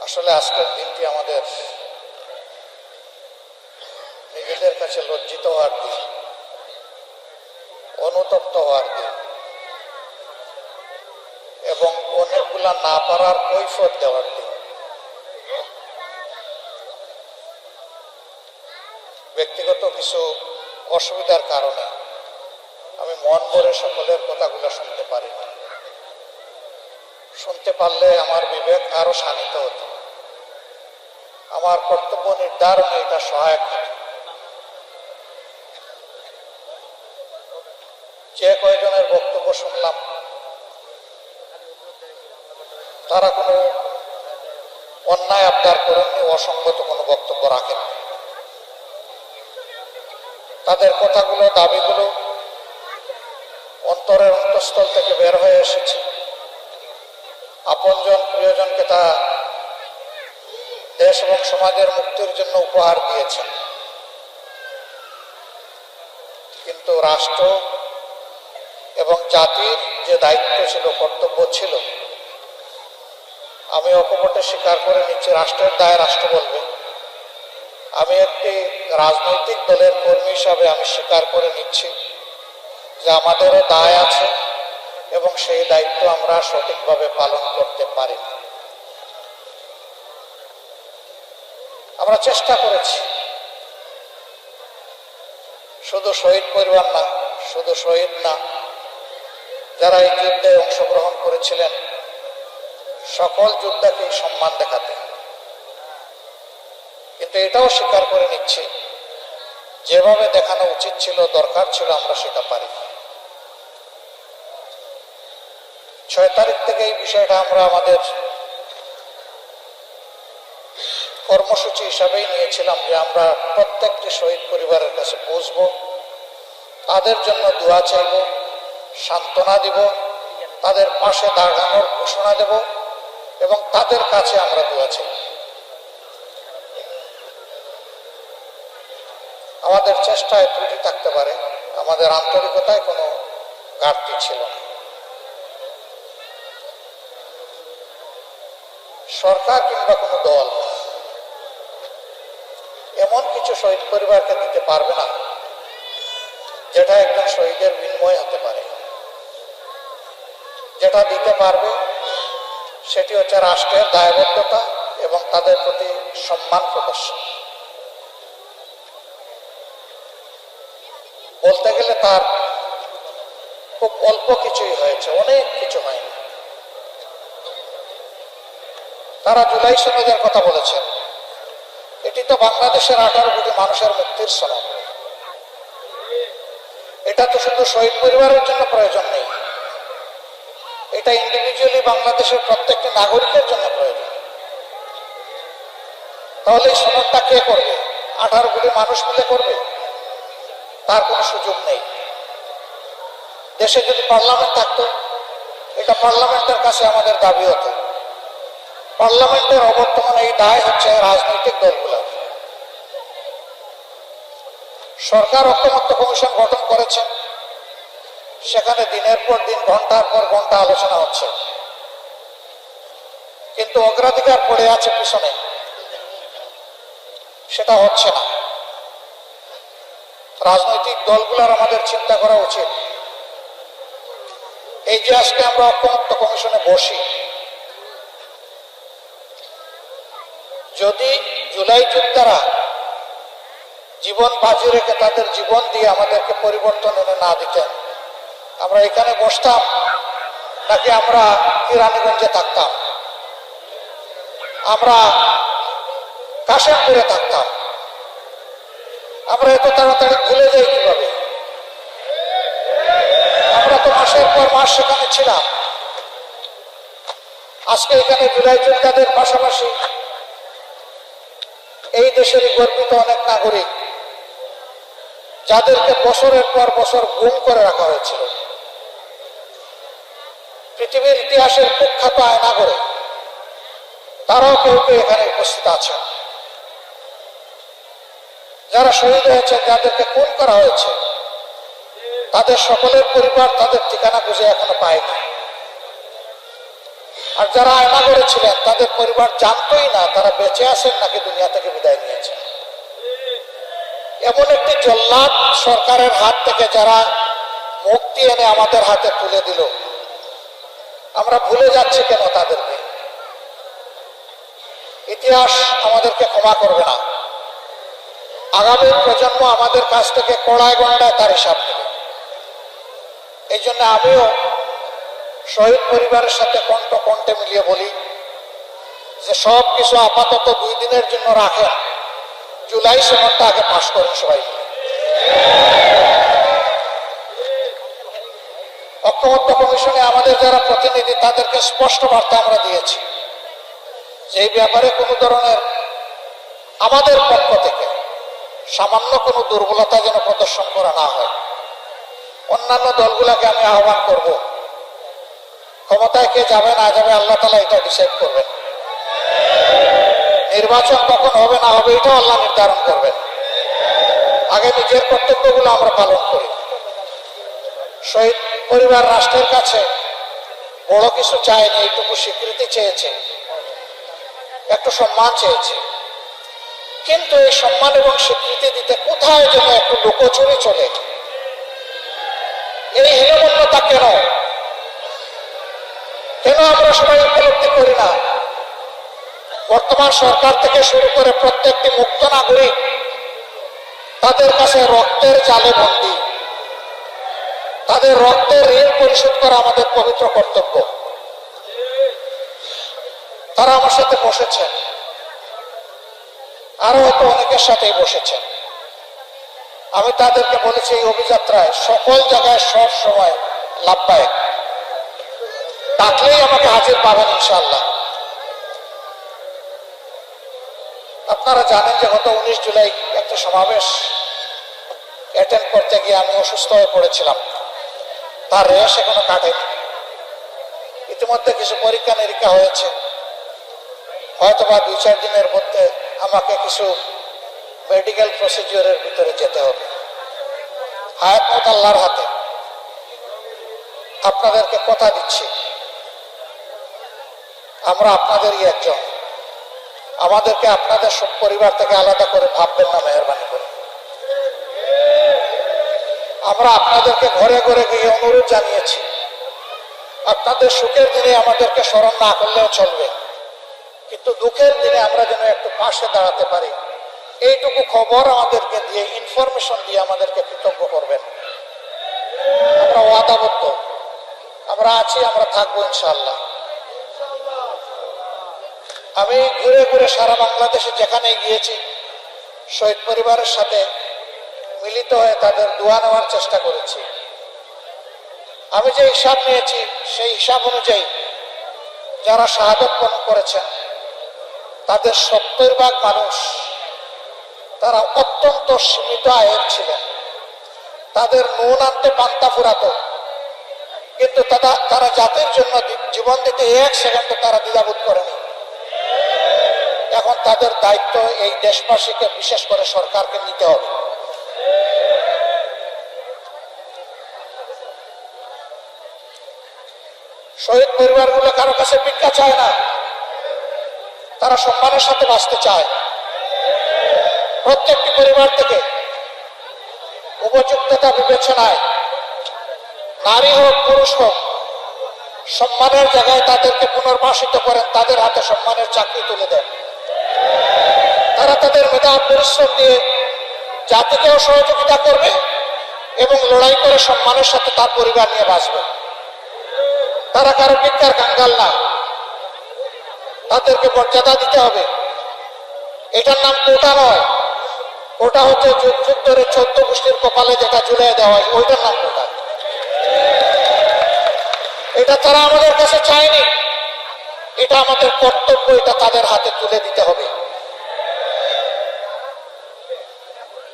আসলে আজকের দিনটি আমাদের নিজেদের কাছে লজ্জিত হওয়ার দিন, অনুতপ্ত হওয়ার দিন, এবং অনেকগুলা না পারার কৈফত দেওয়ার দিন। ব্যক্তিগত কিছু অসুবিধার কারণে আমি মন ভরে সকলের কথাগুলো শুনতে পারি না। শুনতে পারলে আমার বিবেক আরও শানিত হতো। আমার কর্তব্য নির্ধারণে, এটা সহায়ক যে কয়জনের বক্তব্য শুনলাম, তারা কোনো অন্যায় আবদার করেননি অসঙ্গত কোনো বক্তব্য রাখেন তাদের কথাগুলো, দাবিগুলো অন্তরের অন্তঃস্থল থেকে বের হয়ে এসেছে। আপনজন প্রিয়জনকে তা দেশ এবং সমাজের মুক্তির জন্য উপহার দিয়েছেন। কিন্তু রাষ্ট্র এবং জাতির যে দায়িত্ব ছিল, কর্তব্য ছিল, আমি অকপটে স্বীকার করে নিচ্ছি, রাষ্ট্রের দায় রাষ্ট্র বলবে। আমি একটি রাজনৈতিক দলের কর্মী হিসাবে আমি স্বীকার করে নিচ্ছি যে আমাদেরও দায় আছে এবং সেই দায়িত্ব আমরা সঠিকভাবে পালন করতে পারি না আমরা চেষ্টা করেছি। শুধু শহীদ পরিবার না, শুধু শহীদ না, যারা এই যুদ্ধে অংশগ্রহণ করেছিলেন, সকল যোদ্ধাকে সম্মান দেখাতে। কিন্তু এটাও স্বীকার করে নিচ্ছে, যেভাবে দেখানো উচিত ছিল, দরকার ছিল, আমরা সেটা পারি ছয় তারিখ থেকে এই বিষয়টা আমরা আমাদের কর্মসূচি হিসাবেই নিয়েছিলাম যে আমরা প্রত্যেকটি শহীদ পরিবারের কাছে পৌঁছব তাদের জন্য দোয়া চাইব, সান্ত্বনা দিব, তাদের পাশে দাঁড়ানোর ঘোষণা দেব এবং তাদের কাছে আমরা দোয়া চাইব আমাদের চেষ্টায় ত্রুটি থাকতে পারে, আমাদের আন্তরিকতায় কোনো ঘাটতি ছিল না। সরকার কিংবা কোনো দল এমন কিছু শহীদ পরিবারকে দিতে পারবে না, যেটা একজন শহীদের বিনিময় হতে পারে। যেটা দিতে পারবে, সেটি হচ্ছে রাষ্ট্রের দায়বদ্ধতা এবং তাদের প্রতি সম্মান প্রদর্শন বলতে গেলে তার খুব অল্প কিছুই হয়েছে, অনেক কিছু হয়নি। তারা জুলাই সনদের কথা বলেছেন। এটি তো বাংলাদেশের আঠারো কোটি মানুষের মুক্তির সনদ। এটা তো শুধু শহীদ পরিবারের জন্য প্রয়োজন নেই। এটা ইন্ডিভিজুয়ালি বাংলাদেশের প্রত্যেকটি নাগরিকের জন্য প্রয়োজন। তাহলে এই সনদটা কে করবে? আঠারো কোটি মানুষ মিলে করবে? তার কোনো সুযোগ নেই। দেশে যদি পার্লামেন্ট থাকতো, এটা পার্লামেন্টের কাছে আমাদের দাবি হতো। পার্লামেন্টের অবর্তমানে এই দায় হচ্ছে রাজনৈতিক দলগুলোর সরকার ঐক্যমত্য কমিশন গঠন করেছেন সেখানে দিনের পর দিন, ঘণ্টার পর ঘণ্টা আলোচনা হচ্ছে। কিন্তু অগ্রাধিকার পড়ে আছে পিছনে। সেটা হচ্ছে না। রাজনৈতিক দলগুলোর আমাদের চিন্তা করা উচিত। এই যে আজকে আমরা ঐক্যমত্য কমিশনে বসি যদি জুলাই যোদ্ধারা জীবন বাজি রেখে তাদের জীবন দিয়ে আমাদেরকে পরিবর্তন এনে না দিতেন, আমরা এখানে বসতাম নাকি আমরা কিরানীগঞ্জে থাকতাম? আমরা কাশেমপুরে থাকতাম। আমরা এত তাড়াতাড়ি ভুলে যাই কীভাবে? আমরা তো মাসের পর মাস সেখানে ছিলাম। আজকে এখানে জুলাই যোদ্ধাদের পাশাপাশি এই দেশের গর্বিত অনেক নাগরিক যাদেরকে বছরের পর বছর গুম করে রাখা হয়েছিল। পৃথিবীর ইতিহাসের কুখ্যাত আয়না করে তারাও কেউ কেউ এখানে উপস্থিত আছেন। যারা শহীদ হয়েছেন, যাদেরকে খুন করা হয়েছে, তাদের সকলের পরিবার তাদের ঠিকানা খুঁজে এখনও পায়নি। আর যারা আয়না করেছিলেন, তাদের পরিবার জানতোই না, তারা বেঁচে আসেন নাকি দুনিয়া থেকে বিদায় নিয়েছেন। এমন একটি জল্লাদ সরকারের হাত থেকে যারা মুক্তি এনে আমাদের হাতে তুলে দিল, আমরা ভুলে যাচ্ছি কেন তাদেরকে? ইতিহাস আমাদেরকে ক্ষমা করবে না। আগামী প্রজন্ম আমাদের কাছ থেকে কড়ায় গন্ডায় তার হিসাব নেবে। এই জন্য আমিও শহীদ পরিবারের সাথে কণ্ঠ কণ্ঠে মিলিয়ে বলি যে সব কিছু আপাতত দুই দিনের জন্য রাখেন জুলাই সনদটা আগে পাশ করেন সবাই। ঐক্যমত্য কমিশনে আমাদের যারা প্রতিনিধি, তাদেরকে স্পষ্ট বার্তা আমরা দিয়েছি যে ব্যাপারে কোনো ধরনের আমাদের পক্ষ থেকে সামান্য কোনো দুর্বলতা যেন প্রদর্শন করা না হয় অন্যান্য দলগুলোকে আমি আহ্বান করব ক্ষমতায় কে যাবে, না যাবে, আল্লাহ তালা এটা ডিসাইড করবেন। নির্বাচন কখন হবে, না হবে, এটাও আল্লাহ নির্ধারণ করবেন। আগে নিজের কর্তব্যগুলো আমরা পালন করি। শহীদ পরিবার রাষ্ট্রের কাছে বড় কিছু চায়নি এইটুকু স্বীকৃতি চেয়েছে, একটু সম্মান চেয়েছে। কিন্তু এই সম্মান এবং স্বীকৃতি দিতে কোথায় যেন একটু লুকোচুরি চলে। এই হীনমন্যতা কেন? আমরা সবাই উপলব্ধি করি না। বর্তমান সরকার থেকে শুরু করে প্রত্যেকটি মুক্ত নাগরিক তাদের কাছে রক্তের জালে বন্দী। তাদের রক্তের ঋণ পরিশোধ করা আমাদের পবিত্র কর্তব্য। তারা আমার সাথে বসেছেন। আরও হয়তো অনেকের সাথেই বসেছেন। আমি তাদেরকে বলেছি এই অভিযাত্রায় সকল জায়গায় সব সময় লাভবায়ক ডাকলেই আমাকে হাজির পাবেন ইনশাল্লাহ আপনারা জানেন যে গত উনিশ জুলাই একটা সমাবেশ অ্যাটেন্ড করতে গিয়ে আমি অসুস্থ হয়ে পড়েছিলাম। তার রেশ এখনও কাটেনি। ইতিমধ্যে কিছু পরীক্ষা নিরীক্ষা হয়েছে। হয়তো বা দুই চার দিনের মধ্যে আমাকে কিছু মেডিকেল প্রসিডিওরের ভিতরে যেতে হবে। হায়াত মত আল্লাহর হাতে। আপনাদেরকে কথা দিচ্ছি। আমরা আপনাদেরই একজন। আমাদেরকে আপনাদের সব পরিবার থেকে আলাদা করে ভাববেন না, মেহরবানি করে। আমরা আপনাদেরকে ঘরে ঘরে গিয়ে অনুরোধ জানিয়েছি। আপনাদের সুখের দিনে আমাদেরকে স্মরণ না করলেও চলবে। কিন্তু দুঃখের দিনে আমরা যেন একটু পাশে দাঁড়াতে পারি। এইটুকু খবর আমাদেরকে দিয়ে ইনফরমেশন দিয়ে আমাদেরকে কৃতজ্ঞ করবেন। আমরা ওয়াদাবদ্ধ। আমরা আছি, আমরা থাকব ইনশাল্লাহ আমি ঘুরে ঘুরে সারা বাংলাদেশে যেখানে গিয়েছি, শহীদ পরিবারের সাথে মিলিত হয়ে তাদের দোয়া নেওয়ার চেষ্টা করেছি। আমি যে হিসাব নিয়েছি, সেই হিসাব অনুযায়ী যারা শাহাদত করেছেন, তাদের সত্তর ভাগ মানুষ তারা অত্যন্ত সীমিত আয়ের ছিলেন। তাদের নুন আনতে পান্তা ফুরাতো, কিন্তু তারা তারা জাতির জন্য জীবন দিতে এক সেকেন্ড তারা দ্বিধাবোধ করেনি। এখন তাদের দায়িত্ব এই দেশবাসীকে বিশেষ করে সরকারকে নিতে হবে। শহীদ পরিবারগুলো কারও কাছে ভিক্ষা চায় না, তারা সম্মানের সাথে বাঁচতে চায়। প্রত্যেকটি পরিবার থেকে উপযুক্ততা বিবেচনায়, নারী হোক, পুরুষ হোক, সম্মানের জায়গায় তাদেরকে পুনর্বাসিত করেন, তাদের হাতে সম্মানের চাকরি তুলে দেন। তারা তাদের মেধা পরিশ্রম দিয়ে জাতিকেও সহযোগিতা করবে এবং লড়াই করে সম্মানের সাথে তার পরিবার নিয়ে বাঁচবে। তারা কারও ভিক্ষার কাঙ্গাল না। তাদেরকে মর্যাদা দিতে হবে। এটার নাম কোটা নয়। ওটা হচ্ছে যুগ যুগ ধরে চোদ্দ গোষ্ঠীর কপালে যেটা ঝুলিয়ে দেওয়া হয়, ওইটার নাম কোটা। এটা তারা আমাদের কাছে চায়নি। এটা আমাদের কর্তব্য, এটা তাদের হাতে তুলে দিতে হবে।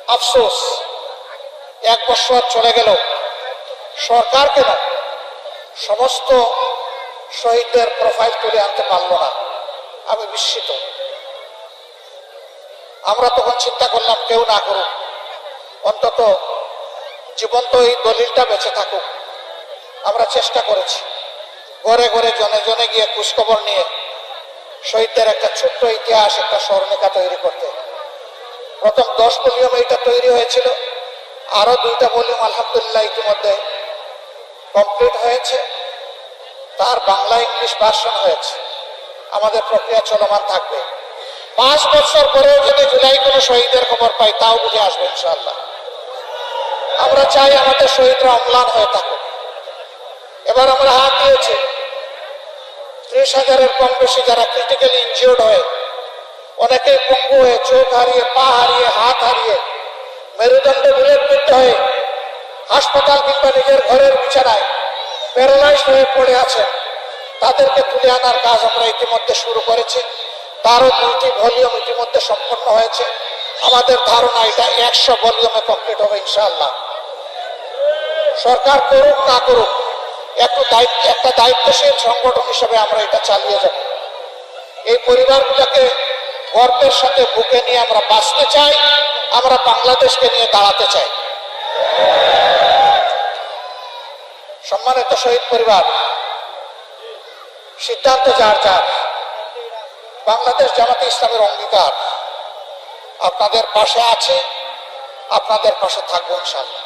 আফসোস। এক বছর চলে গেল। সরকার কেন? সমস্ত শহীদদের প্রোফাইল তুলে আনতে পারল না। আমি বিস্মিত। আমরা তখন চিন্তা করলাম, কেউ না করুক। অন্তত জীবন্ত এই দলিলটা বেঁচে থাকুক। আমরা চেষ্টা করেছি। ঘরে ঘরে জনে জনে গিয়ে খোঁজখবর নিয়ে শহীদদের একটা ছোট্ট ইতিহাস, একটা স্মরণিকা তৈরি করতে। প্রথম দশ ভলিউম এটা তৈরি হয়েছিল। আরও দুইটা ভলিউম আলহামদুলিল্লাহ ইতিমধ্যে কমপ্লিট হয়েছে। তার বাংলা ইংলিশ ভার্সন হয়েছে। আমাদের প্রক্রিয়া চলমান থাকবে। পাঁচ বছর পরেও যদি জুলাই কোনো শহীদের খবর পাই, তাও বুঝে আসবে ইনশাল্লাহ আমরা চাই আমাদের শহীদরা অম্লান হয়ে থাকুক। এবার আমরা হাত দিয়েছি। ত্রিশ হাজারের কম বেশি যারা ক্রিটিক্যালি ইনজিওর্ড হয়ে অনেকেই পঙ্গু হয়ে চোখ হারিয়ে, পা হারিয়ে, হাত হারিয়ে মেরুদণ্ডে বুলেট বিদ্ধ হয়ে। হাসপাতাল কিংবা নিজের ঘরের বিছানায় প্যারালাইজ হয়ে পড়ে আছেন তাদেরকে তুলে আনার কাজ আমরা ইতিমধ্যে শুরু করেছি। তারও দুইটি ভলিউম ইতিমধ্যে সম্পন্ন হয়েছে। আমাদের ধারণা এটা একশো ভলিউমে কমপ্লিট হবে ইনশাআল্লাহ। সরকার করুক না করুক, একটু দায়িত্ব, একটা দায়িত্বশীল সংগঠন হিসেবে আমরা এটা চালিয়ে যাব। এই পরিবারগুলোকে গর্বের সাথে বুকে নিয়ে আমরা বাঁচতে চাই, আমরা বাংলাদেশকে নিয়ে দাঁড়াতে চাই। সম্মানিত শহীদ পরিবার, সিদ্ধান্ত যার যার, বাংলাদেশ জামাতে ইসলামের অঙ্গীকার। আপনাদের পাশে আছে, আপনাদের পাশে থাকব ইনশাল্লাহ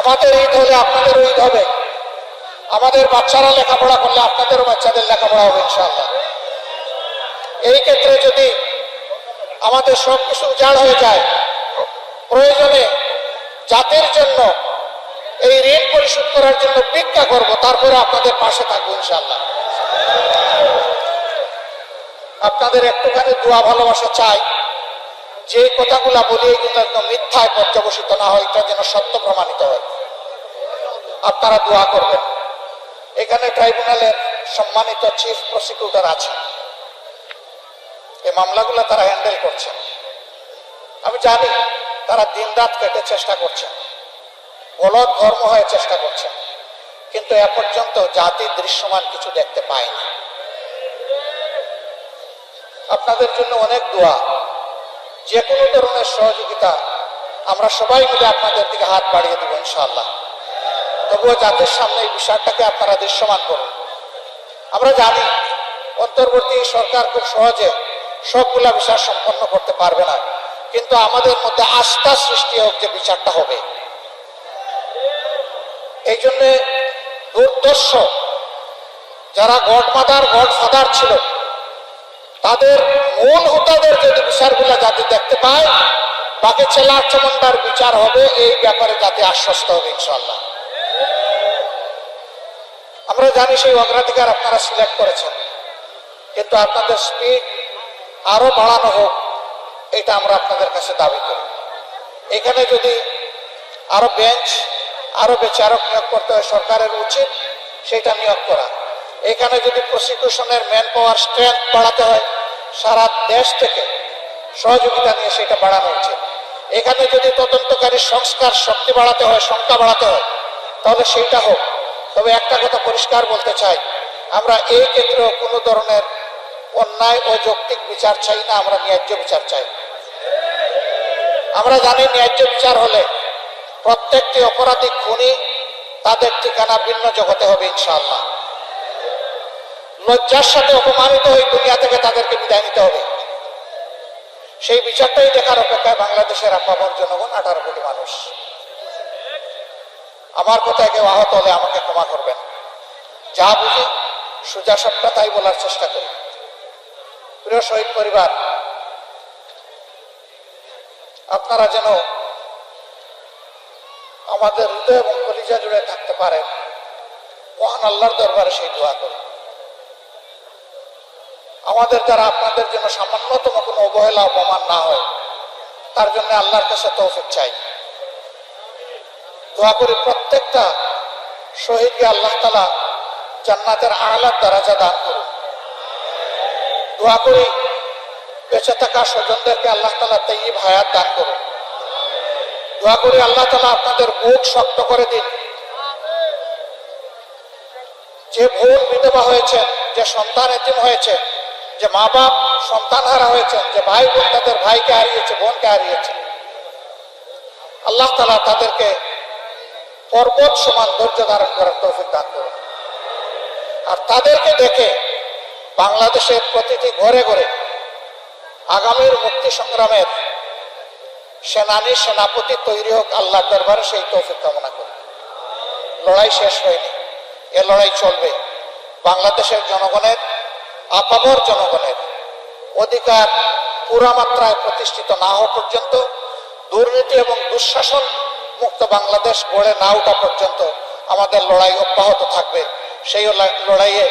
আমাদের ঈদ হলে আপনাদেরও ঈদ হবে। আমাদের বাচ্চারা লেখাপড়া করলে আপনাদেরও বাচ্চাদের লেখাপড়া হবে ইনশাল্লাহ এই ক্ষেত্রে যদি আমাদের সব কিছু উজাড় হয়ে যায়, প্রয়োজনে জাতির জন্য এই ঋণ পরিশোধ করার জন্য ভিক্ষা করব, তারপরে আপনাদের পাশে থাকব ইনশাল্লাহ আপনাদের একটুখানি দোয়া ভালোবাসা চাই, যে কথাগুলা বলি এগুলো একদম মিথ্যায় পর্যবসিত না হয়, এটা যেন সত্য প্রমাণিত হয়। আপনারা দোয়া করবেন। এখানে ট্রাইব্যুনালের সম্মানিত চিফ প্রসিকিউটর আছে এই মামলাগুলো তারা হ্যান্ডেল করছেন আমি জানি তারা দিন রাত কেটে চেষ্টা করছেন বলদ ধর্ম হয়ে চেষ্টা করছেন কিন্তু এ পর্যন্ত জাতির দৃশ্যমান কিছু দেখতে পায়নি। আপনাদের জন্য অনেক দোয়া। যে কোনো ধরনের সহযোগিতা আমরা সবাই মিলে আপনাদের দিকে হাত বাড়িয়ে দেবো ইনশাল্লাহ তবুও জাতির সামনে এই বিষয়টাকে আপনারা দৃশ্যমান করুন। আমরা জানি অন্তর্বর্তী সরকার খুব সহজে সবগুলা বিষয় সম্পন্ন করতে পারবে না। কিন্তু আমাদের মধ্যে আস্থা সৃষ্টি হোক যে বিচারটা হবে। এই জন্যে দুর্দর্শ যারা গডমাদার, গডফাদার ছিল, তাদের মূল হুতাদের যদি বিচারগুলো জাতি দেখতে পায়, বাকি ছেলার চমন্ডার বিচার হবে, এই ব্যাপারে জাতি আশ্বস্ত হবে ইনশাল্লাহ আমরা জানি সেই অগ্রাধিকার আপনারা সিলেক্ট করেছেন। কিন্তু আপনাদের স্পিড আরও বাড়ানো হোক, এটা আমরা আপনাদের কাছে দাবি করি। এখানে যদি আরও বেঞ্চ, আরও বিচারক নিয়োগ করতে হয় সরকারের উচিত, সেটা নিয়োগ করা। এখানে যদি প্রসিকিউশনের ম্যান পাওয়ার স্ট্রেংথ বাড়াতে হয়, সারা দেশ থেকে সহযোগিতা নিয়ে সেটা বাড়ানো উচিত। এখানে যদি তদন্তকারী সংস্কার শক্তি বাড়াতে হয়, সংখ্যা বাড়াতে হয়, তাহলে সেইটা হোক। তবে একটা কথা পরিষ্কার বলতে চাই, আমরা এই ক্ষেত্রেও কোনো ধরনের অন্যায় ও যৌক্তিক বিচার চাই না, আমরা ন্যায্য বিচার চাই। আমরা জানি ন্যায্য বিচার হলে প্রত্যেকটি অপরাধী খুনি তাদের ঠিকানা ভিন্ন জগতে হবে, ইনশাআল্লাহ। লজ্জার সাথে অপমানিত হয়ে দুনিয়া থেকে তাদেরকে বিদায় নিতে হবে। সেই বিচারটাই দেখার অপেক্ষায় বাংলাদেশের আপামর জনগণ আঠারো কোটি মানুষ। আমার কথায় কেউ আহত হলে আমাকে ক্ষমা করবেন। যা বুঝি, সোজা সবটা তাই বলার চেষ্টা করি। প্রিয় শহীদ পরিবার, আপনারা যেন আমাদের হৃদয় এবং কলিজা জুড়ে থাকতে পারেন। মহান আল্লাহর দরবারে সেই দোয়া করি। আমাদের দ্বারা আপনাদের জন্য সামান্যতম কোনো অবহেলা, অপমান না হয়। তার জন্য আল্লাহর কাছে তৌফিক চাই। দোয়া করি প্রত্যেকটা শহীদকে আল্লাহ তালা জান্নাতের আহলাদ দারাজা দান করুন দোয়া করি বেঁচে থাকা স্বজনদেরকে আল্লাহ তালা তেইব হায়াত দান করুন। দোয়া করি আল্লাহ তালা আপনাদের বুক শক্ত করে দিন। যে ভুল বিধবা হয়েছে যে সন্তান এতিম হয়েছে যে মা বাপ সন্তান হারা হয়েছেন, যে ভাই বোন তাদের ভাইকে হারিয়েছে, বোনকে হারিয়েছে, আল্লাহ তালা তাদেরকে পর্বত সমান ধৈর্য ধারণ করার তৌফিক দান করুন। আর তাদেরকে দেখে বাংলাদেশের প্রতিটি ঘরে ঘরে আগামীর মুক্তি সংগ্রামের সেনানী সেনাপতি তৈরি হোক আল্লাহর দরবারে সেই তৌফিক কামনা করি। লড়াই শেষ হয়নি, এ লড়াই চলবে। বাংলাদেশের জনগণের, আপামর জনগণের অধিকার পুরা মাত্রায় প্রতিষ্ঠিত না হওয়া পর্যন্ত, দুর্নীতি এবং দুঃশাসন মুক্ত বাংলাদেশ গড়ে না ওঠা পর্যন্ত আমাদের লড়াই অব্যাহত থাকবে। সেই লড়াইয়ে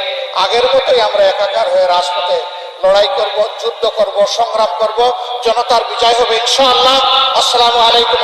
আগের মতোই আমরা একাকার হয়ে রাজপথে লড়াই করব, যুদ্ধ করব, সংগ্রাম করব জনতার বিজয় হবে, ইনশাআল্লাহ আসসালামু আলাইকুম।